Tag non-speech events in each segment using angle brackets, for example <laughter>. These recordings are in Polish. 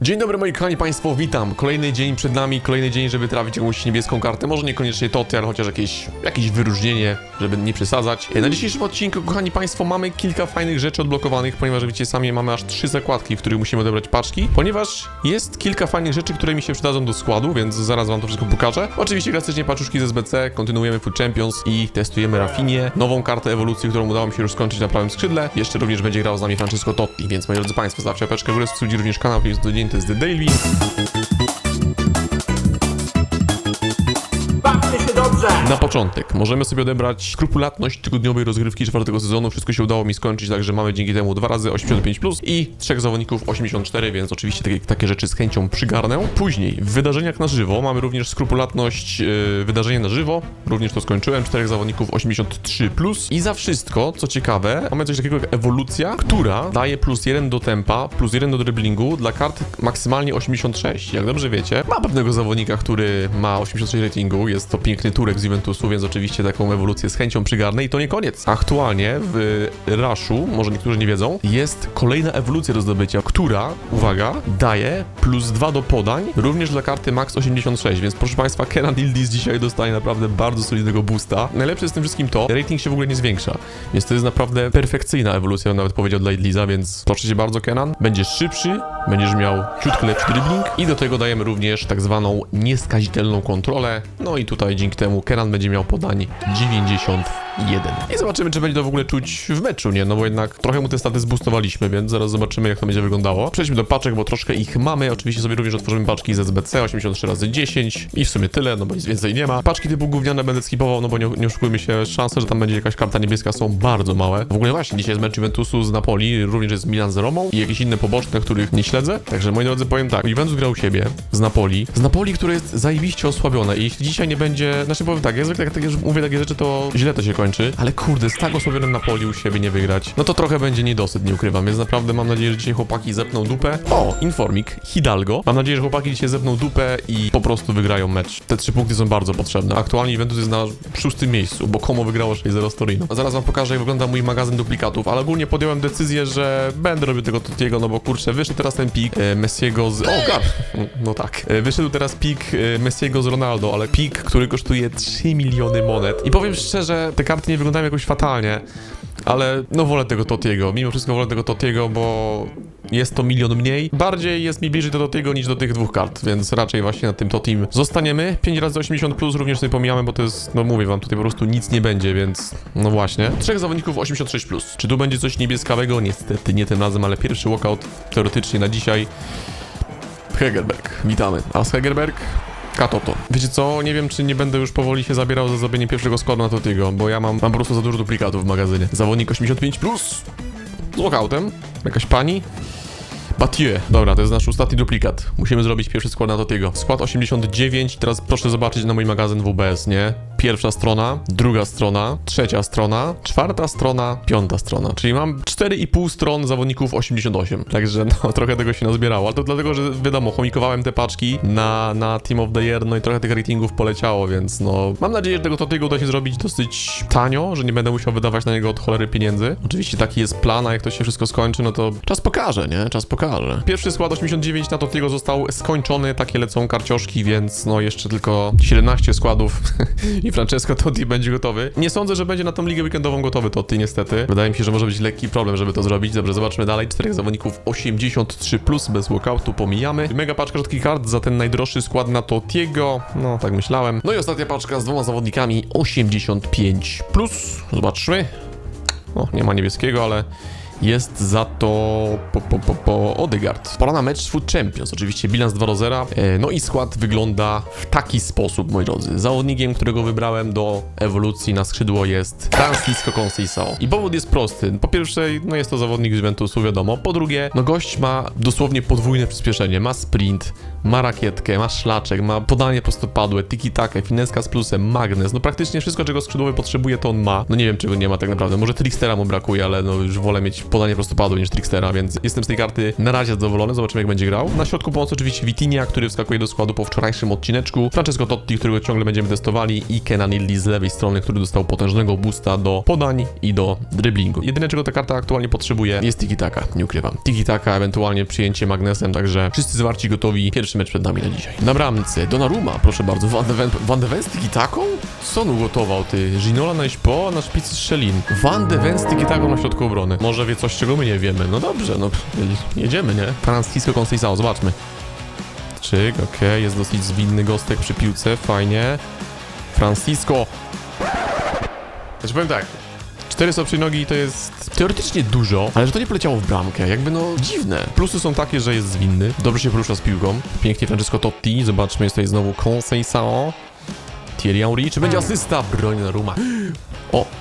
Dzień dobry moi kochani państwo, witam. Kolejny dzień przed nami, kolejny dzień, żeby trafić jakąś niebieską kartę. Może niekoniecznie toty, ale chociaż jakieś, jakieś wyróżnienie, żeby nie przesadzać. Na dzisiejszym odcinku, kochani państwo, mamy kilka fajnych rzeczy odblokowanych, ponieważ wiecie sami, mamy aż trzy zakładki, w których musimy odebrać paczki. Ponieważ jest kilka fajnych rzeczy, które mi się przydadzą do składu, więc zaraz wam to wszystko pokażę. Oczywiście klasycznie paczuszki z SBC, kontynuujemy Food Champions i testujemy Rafinie, nową kartę ewolucji, którą udało mi się już skończyć na prawym skrzydle. Jeszcze również będzie grał z nami Francesco Totti, więc moi drodzy państwo, zostawcie apeczkę w górę, również kanał, jest codziennie, to jest The Daily. Na początek możemy sobie odebrać skrupulatność tygodniowej rozgrywki czwartego sezonu. Wszystko się udało mi skończyć, także mamy dzięki temu dwa razy 85 plus i trzech zawodników 84, więc oczywiście takie, takie rzeczy z chęcią przygarnę. Później w wydarzeniach na żywo mamy również skrupulatność yy, wydarzenia na żywo. Również to skończyłem. Czterech zawodników 83 plus i za wszystko, co ciekawe, mamy coś takiego jak ewolucja, która daje plus 1 do tempa, plus 1 do driblingu dla kart maksymalnie 86. Jak dobrze wiecie, ma pewnego zawodnika, który ma 86 ratingu, jest to piękny Turek z Juventusu, więc oczywiście taką ewolucję z chęcią przygarnę i to nie koniec. Aktualnie w Rushu, może niektórzy nie wiedzą, jest kolejna ewolucja do zdobycia, która, uwaga, daje plus 2 do podań, również dla karty max 86, więc proszę Państwa, Kenan Ildis dzisiaj dostaje naprawdę bardzo solidnego boosta. Najlepsze z tym wszystkim to, rating się w ogóle nie zwiększa, więc to jest naprawdę perfekcyjna ewolucja, bym nawet powiedział dla Idliza, więc proszę Cię bardzo Kenan, będziesz szybszy, będziesz miał ciutkę lepszy dribbling i do tego dajemy również tak zwaną nieskazitelną kontrolę, no i tutaj dzięki temu Kenan będzie miał podań 91. I zobaczymy, czy będzie to w ogóle czuć w meczu, nie? No bo jednak trochę mu te staty zboostowaliśmy, więc zaraz zobaczymy, jak to będzie wyglądało. Przejdźmy do paczek, bo troszkę ich mamy. Oczywiście sobie również otworzymy paczki z SBC 83 razy 10 i w sumie tyle, no bo nic więcej nie ma. Paczki typu gówniane będę skipował, no bo nie, nie oszukujmy się, szanse, że tam będzie jakaś karta niebieska są bardzo małe. W ogóle właśnie, dzisiaj jest mecz Juventusu z Napoli, również jest Milan z Romą i jakieś inne poboczne, których nie śledzę. Także moi drodzy, powiem tak, Juventus grał siebie z Napoli, z Napoli, które jest zajebiście osłabione i jeśli dzisiaj nie będzie, znaczy powiem tak, ja zwykle jak takie, mówię takie rzeczy, to źle to się kończy, ale kurde, z tak osłabionym Napoli u siebie nie wygrać, no to trochę będzie niedosyt, nie ukrywam, więc naprawdę mam nadzieję, że dzisiaj chłopaki zepną dupę. O, Informik, Hidalgo. Mam nadzieję, że chłopaki dzisiaj zepną dupę i po prostu wygrają mecz. Te trzy punkty są bardzo potrzebne. Aktualnie Juventus jest na szóstym miejscu, bo Como wygrało 6-0 z Torino. Zaraz wam pokażę, jak wygląda mój magazyn duplikatów, ale ogólnie podjąłem decyzję, że będę robił tego Totiego, no bo kurczę, wyszedł teraz ten pik e, Messiego z... O, gad! No tak. E, wyszedł teraz pik e, Messiego z Ronaldo, ale pik, który kosztuje 3 miliony monet. I powiem szczerze, te nie wyglądają jakoś fatalnie, ale no wolę tego Totiego. Mimo wszystko wolę tego Totiego, bo jest to milion mniej. Bardziej jest mi bliżej do Totiego niż do tych dwóch kart, więc raczej właśnie na tym Totim zostaniemy. 5 razy 80 plus również sobie pomijamy, bo to jest, no mówię wam, tutaj po prostu nic nie będzie, więc no właśnie. Trzech zawodników 86 plus. Czy tu będzie coś niebieskawego? Niestety nie tym razem, ale pierwszy walkout teoretycznie na dzisiaj. Hegerberg, witamy. A z Hegerberg? Katoto. Wiecie co, nie wiem czy nie będę już powoli się zabierał za zrobienie pierwszego składu na Totiego, bo ja mam, mam po prostu za dużo duplikatów w magazynie. Zawodnik 85+, plus z walkoutem, jakaś pani. Bathieu. Dobra, to jest nasz ostatni duplikat. Musimy zrobić pierwszy skład na Totiego. Skład 89, teraz proszę zobaczyć na mój magazyn WBS, nie? Pierwsza strona, druga strona, trzecia strona, czwarta strona, piąta strona. Czyli mam 4,5 stron zawodników 88. Także no, <laughs> trochę tego się nazbierało. Ale to dlatego, że wiadomo, chomikowałem te paczki na, na Team of the Year, no i trochę tych ratingów poleciało, więc no... Mam nadzieję, że tego Totiego uda się zrobić dosyć tanio, że nie będę musiał wydawać na niego od cholery pieniędzy. Oczywiście taki jest plan, a jak to się wszystko skończy, no to czas pokaże, nie? Czas pokaże. Pierwszy skład 89 na Totiego został skończony, takie lecą karcioszki, więc no jeszcze tylko 17 składów <laughs> i Francesco Totti będzie gotowy. Nie sądzę, że będzie na tą ligę weekendową gotowy Totti, niestety. Wydaje mi się, że może być lekki problem, żeby to zrobić. Dobrze, zobaczmy dalej. Czterech zawodników 83+, plus, bez walkoutu pomijamy. Mega paczka rzadkich kart za ten najdroższy skład na Totiego. No, tak myślałem. No i ostatnia paczka z dwoma zawodnikami 85+. Plus. Zobaczmy. O, nie ma niebieskiego, ale jest za to po, po, po, po Odegaard. Pora na mecz Food Champions. Oczywiście bilans 2 do 0. E, No i skład wygląda w taki sposób, moi drodzy. Zawodnikiem, którego wybrałem do ewolucji na skrzydło jest Francisco Conceição. I powód jest prosty. Po pierwsze, no jest to zawodnik z Juventusu, wiadomo. Po drugie, no gość ma dosłownie podwójne przyspieszenie. Ma sprint, ma rakietkę, ma szlaczek, ma podanie prostopadłe, tiki-takę, fineska z plusem, magnes. No praktycznie wszystko, czego skrzydłowy potrzebuje, to on ma. No nie wiem, czego nie ma tak naprawdę. Może Trickstera mu brakuje, ale no już wolę mieć podanie prostopadłe niż Trickstera, więc jestem z tej karty na razie zadowolony, zobaczymy jak będzie grał. Na środku pomocy oczywiście Vitinia, który wskakuje do składu po wczorajszym odcineczku, Francesco Totti, którego ciągle będziemy testowali i Kenan Ildi z lewej strony, który dostał potężnego boosta do podań i do driblingu. Jedyne czego ta karta aktualnie potrzebuje jest tiki-taka, nie ukrywam. Tiki-taka, ewentualnie przyjęcie magnesem, także wszyscy zwarci gotowi. Pierwszy mecz przed nami na dzisiaj. Na bramce Donnarumma, proszę bardzo. Van de Ven, Van de Ven z tiki-taką? Co on ugotował, ty? Ginola na po, na szpicy Strzelin. Van de Ven z tiki-taką na środku obrony. Może wie coś, czego my nie wiemy. No dobrze, no jedziemy, nie? Francisco Conceição, zobaczmy. Czyk, okej, jest dosyć zwinny gostek przy piłce, fajnie. Francisco. Znaczy powiem tak, Cztery słabsze nogi to jest teoretycznie dużo, ale że to nie poleciało w bramkę, jakby no dziwne. Plusy są takie, że jest zwinny, dobrze się porusza z piłką. Pięknie Francesco Totti, zobaczmy, jest tutaj znowu Conceição. Thierry Henry, czy będzie asysta? Broń na Ruma.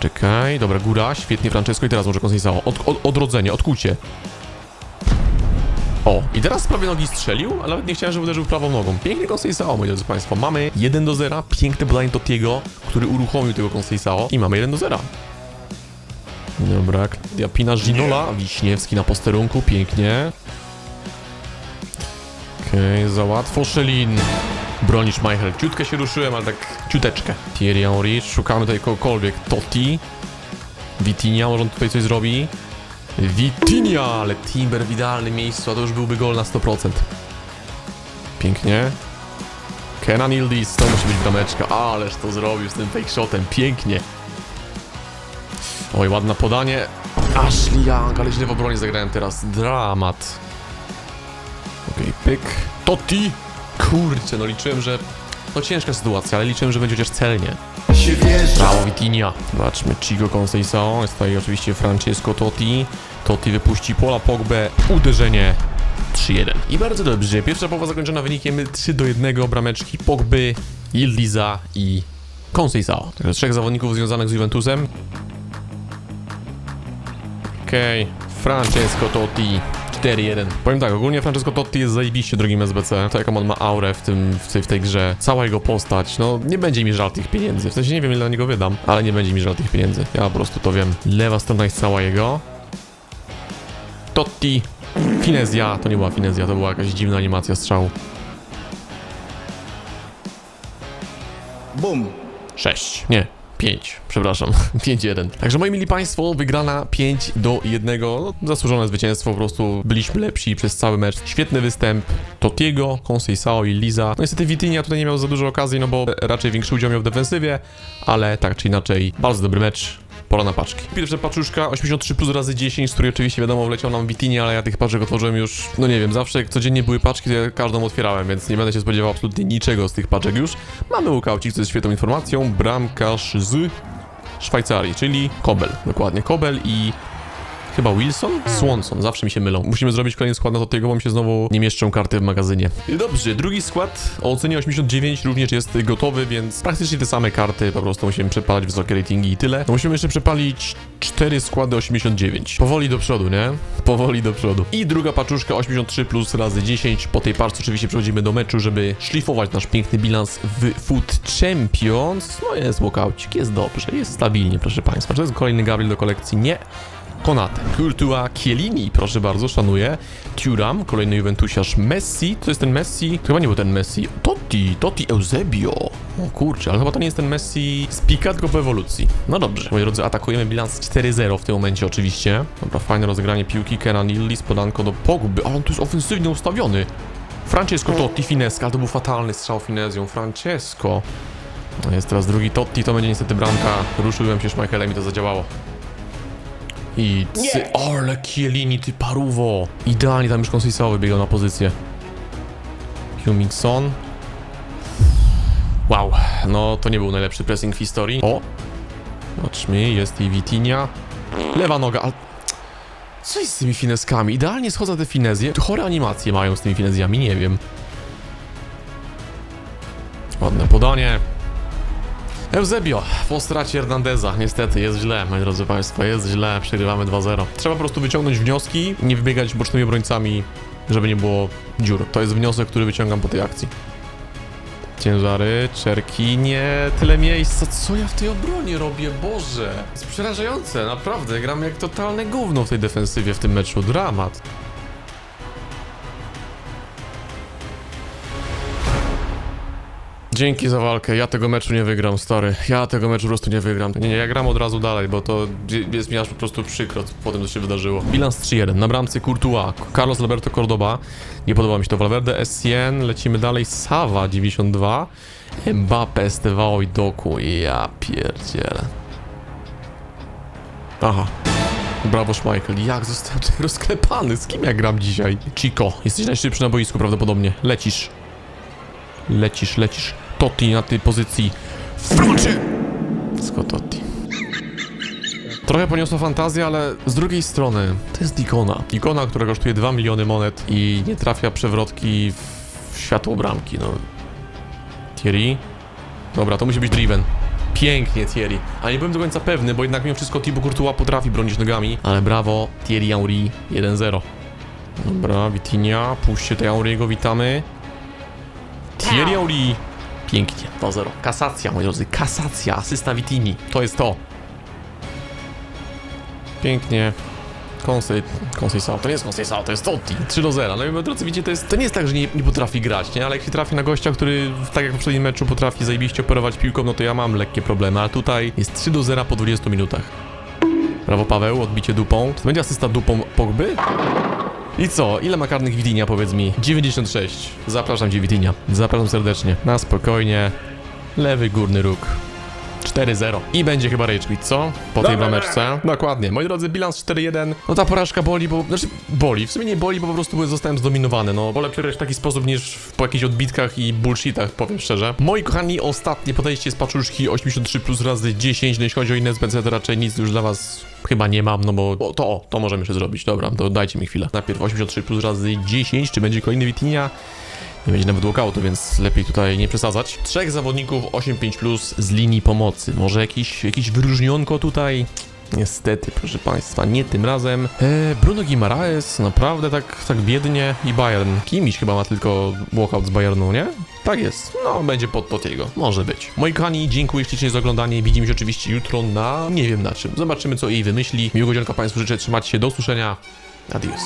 Czekaj, dobra, góra, świetnie Francesco i teraz może Conceição. Od, od, odrodzenie, odkucie. O, i teraz prawie nogi strzelił, ale nawet nie chciałem, żeby uderzył prawą nogą. Piękny Conceição, moi drodzy Państwo. Mamy 1 do 0, piękne podanie Tottiego, który uruchomił tego Conceição i mamy 1 do 0. Dobra, Klaudia Pina Ginola, Wiśniewski na posterunku, pięknie. Okej, okay, za łatwo, Szelin. Bronisz Michael, ciutkę się ruszyłem, ale tak ciuteczkę. Thierry Henry, szukamy tutaj kogokolwiek. Totti. Vitinha, może on tutaj coś zrobi. Vitinha, ale Timber w idealnym miejscu, a to już byłby gol na 100%. Pięknie. Kenan Ildis, to musi być brameczka, ależ to zrobił z tym fake shotem, pięknie. Oj, ładne podanie. Ashley Young, ale źle w obronie zagrałem teraz. Dramat. Okej, okay, pyk. Totti! Kurczę, no liczyłem, że... No ciężka sytuacja, ale liczyłem, że będzie chociaż celnie. Brawo, Vitinha. Zobaczmy, Chico Conceição. Jest tutaj oczywiście Francesco Totti. Totti wypuści Pola Pogbę. Uderzenie 3-1. I bardzo dobrze. Pierwsza połowa zakończona wynikiem 3 do 1. Brameczki Pogby, Yildiza i Conceição. Także trzech zawodników związanych z Juventusem. Okej, okay. Francesco Totti 4-1. Powiem tak, ogólnie Francesco Totti jest zajebiście drogim SBC. To jaką on ma aurę w, tym, w, tej, w tej grze. Cała jego postać, no nie będzie mi żal tych pieniędzy. W sensie nie wiem ile na niego wydam, ale nie będzie mi żal tych pieniędzy. Ja po prostu to wiem. Lewa strona jest cała jego. Totti. Finezja. To nie była finezja, to była jakaś dziwna animacja strzału. Bum. 6. Nie, 5, przepraszam, <laughs> 5-1. Także moi mili Państwo, wygrana 5 do 1. No, zasłużone zwycięstwo, po prostu byliśmy lepsi przez cały mecz. Świetny występ Totiego, Conceição i Liza. No niestety Vitinha tutaj nie miał za dużo okazji, no bo raczej większy udział miał w defensywie, ale tak czy inaczej, bardzo dobry mecz. Pora na paczki. Pierwsza paczuszka 83 plus razy 10, z której oczywiście wiadomo wleciał nam Vitinia, ale ja tych paczek otworzyłem już, no nie wiem, zawsze jak codziennie były paczki, to ja każdą otwierałem, więc nie będę się spodziewał absolutnie niczego z tych paczek już. Mamy łukaucik, co jest świetną informacją, bramkarz z Szwajcarii, czyli Kobel, dokładnie, Kobel i Chyba Wilson? Swanson, zawsze mi się mylą. Musimy zrobić kolejny skład na to tego, bo mi się znowu nie mieszczą karty w magazynie. Dobrze, drugi skład o ocenie 89 również jest gotowy, więc praktycznie te same karty, po prostu musimy przepalać wysokie ratingi i tyle. No musimy jeszcze przepalić cztery składy 89. Powoli do przodu, nie? Powoli do przodu. I druga paczuszka 83 plus razy 10. Po tej parce oczywiście przechodzimy do meczu, żeby szlifować nasz piękny bilans w Food Champions. No jest walkoucik, jest dobrze, jest stabilnie, proszę Państwa. Czy to jest kolejny Gabriel do kolekcji? Nie. Courtois Chiellini, proszę bardzo, szanuję. Thuram, kolejny Juventusiarz Messi. To jest ten Messi? To chyba nie był ten Messi. Totti, Totti Eusebio. O kurczę, ale chyba to nie jest ten Messi z pika, tylko po ewolucji. No dobrze, moi drodzy, atakujemy bilans 4-0 w tym momencie oczywiście. Dobra, fajne rozegranie piłki. Kenan Illis, podanko do Pogby, ale on tu jest ofensywnie ustawiony. Francesco Totti, Fineska, to był fatalny strzał Finezją. Francesco. No jest teraz drugi Totti, to będzie niestety bramka. Ruszyłem się Schmeichelem i to zadziałało. I cy... Ale Kielini, ty paruwo! Idealnie tam już Conceição wybiegał na pozycję. Humingson. Wow, no to nie był najlepszy pressing w historii. O! Zobaczmy, jest i Vitinha. Lewa noga, ale... Co jest z tymi fineskami? Idealnie schodzą te finezje. Chore animacje mają z tymi finezjami, nie wiem. Ładne podanie. Eusebio po stracie Hernandeza. Niestety, jest źle, moi drodzy Państwo, jest źle. Przegrywamy 2-0. Trzeba po prostu wyciągnąć wnioski, nie wybiegać bocznymi obrońcami, żeby nie było dziur. To jest wniosek, który wyciągam po tej akcji. Ciężary, czerki, nie, tyle miejsca. Co ja w tej obronie robię, Boże? jest przerażające, naprawdę. Gram jak totalne gówno w tej defensywie w tym meczu. Dramat. Dzięki za walkę, ja tego meczu nie wygram, stary. Ja tego meczu po prostu nie wygram. Nie, nie, ja gram od razu dalej, bo to jest mi aż po prostu przykro po tym, co się wydarzyło. Bilans 3-1, na bramce Courtois, Carlos Alberto Cordoba, nie podoba mi się to, Valverde, Essien, lecimy dalej, Sava 92, Mbappe, Estevao i Doku, ja pierdzielę. Aha. Brawo Schmeichel, jak zostałem tutaj rozklepany, z kim ja gram dzisiaj? Chico, jesteś najszybszy na boisku prawdopodobnie, lecisz. Lecisz, lecisz. Totti na tej pozycji. W froncie! Scott Totti. Trochę poniosła fantazja, ale z drugiej strony to jest ikona. Ikona, która kosztuje 2 miliony monet i nie trafia przewrotki w światło bramki, no. Thierry. Dobra, to musi być Driven. Pięknie Thierry. A nie byłem do końca pewny, bo jednak mimo wszystko Thibaut Courtois potrafi bronić nogami. Ale brawo, Thierry Henry 1-0. Dobra, Vitinha, puśćcie tej Henry'ego, witamy. Thierry Henry. Pięknie, 2-0. Kasacja, moi drodzy, kasacja, asysta Vitini. To jest to. Pięknie. Konsej, Konsejsao, to nie jest Konsejsao, to jest Totti. 3 do 0. No i moi drodzy, widzicie, to, jest, to nie jest tak, że nie, nie potrafi grać, nie? Ale jak się trafi na gościa, który tak jak w poprzednim meczu potrafi zajebiście operować piłką, no to ja mam lekkie problemy. Ale tutaj jest 3 do 0 po 20 minutach. Brawo Paweł, odbicie dupą. Czy to będzie asysta dupą Pogby? I co? Ile ma karnych powiedz mi? 96. Zapraszam cię, Widinia. Zapraszam serdecznie. Na spokojnie. Lewy górny róg. 4-0. I będzie chyba rage quit, co? Po tej brameczce. Dokładnie. Moi drodzy, bilans 4-1. No ta porażka boli, bo... Znaczy, boli. W sumie nie boli, bo po prostu zostałem zdominowany. No, wolę przegrać w taki sposób niż po jakichś odbitkach i bullshitach, powiem szczerze. Moi kochani, ostatnie podejście z paczuszki 83 plus razy 10. No jeśli chodzi o inne SBC, to raczej nic już dla was chyba nie mam, no bo o, to, o, to możemy jeszcze zrobić. Dobra, to dajcie mi chwilę. Najpierw 83 plus razy 10. Czy będzie kolejny Witinia? Nie będzie nawet walkoutu, więc lepiej tutaj nie przesadzać. Trzech zawodników 8-5 plus z linii pomocy. Może jakiś, jakiś wyróżnionko tutaj? Niestety, proszę Państwa, nie tym razem. E, Bruno Guimaraes, naprawdę tak, tak biednie. I Bayern. Kimiś chyba ma tylko walkout z Bayernu, nie? Tak jest. No, będzie pod, jego. Może być. Moi kochani, dziękuję ślicznie za oglądanie. Widzimy się oczywiście jutro na... nie wiem na czym. Zobaczymy, co jej wymyśli. Miłego dzionka Państwu życzę. Trzymajcie się. Do usłyszenia. Adios.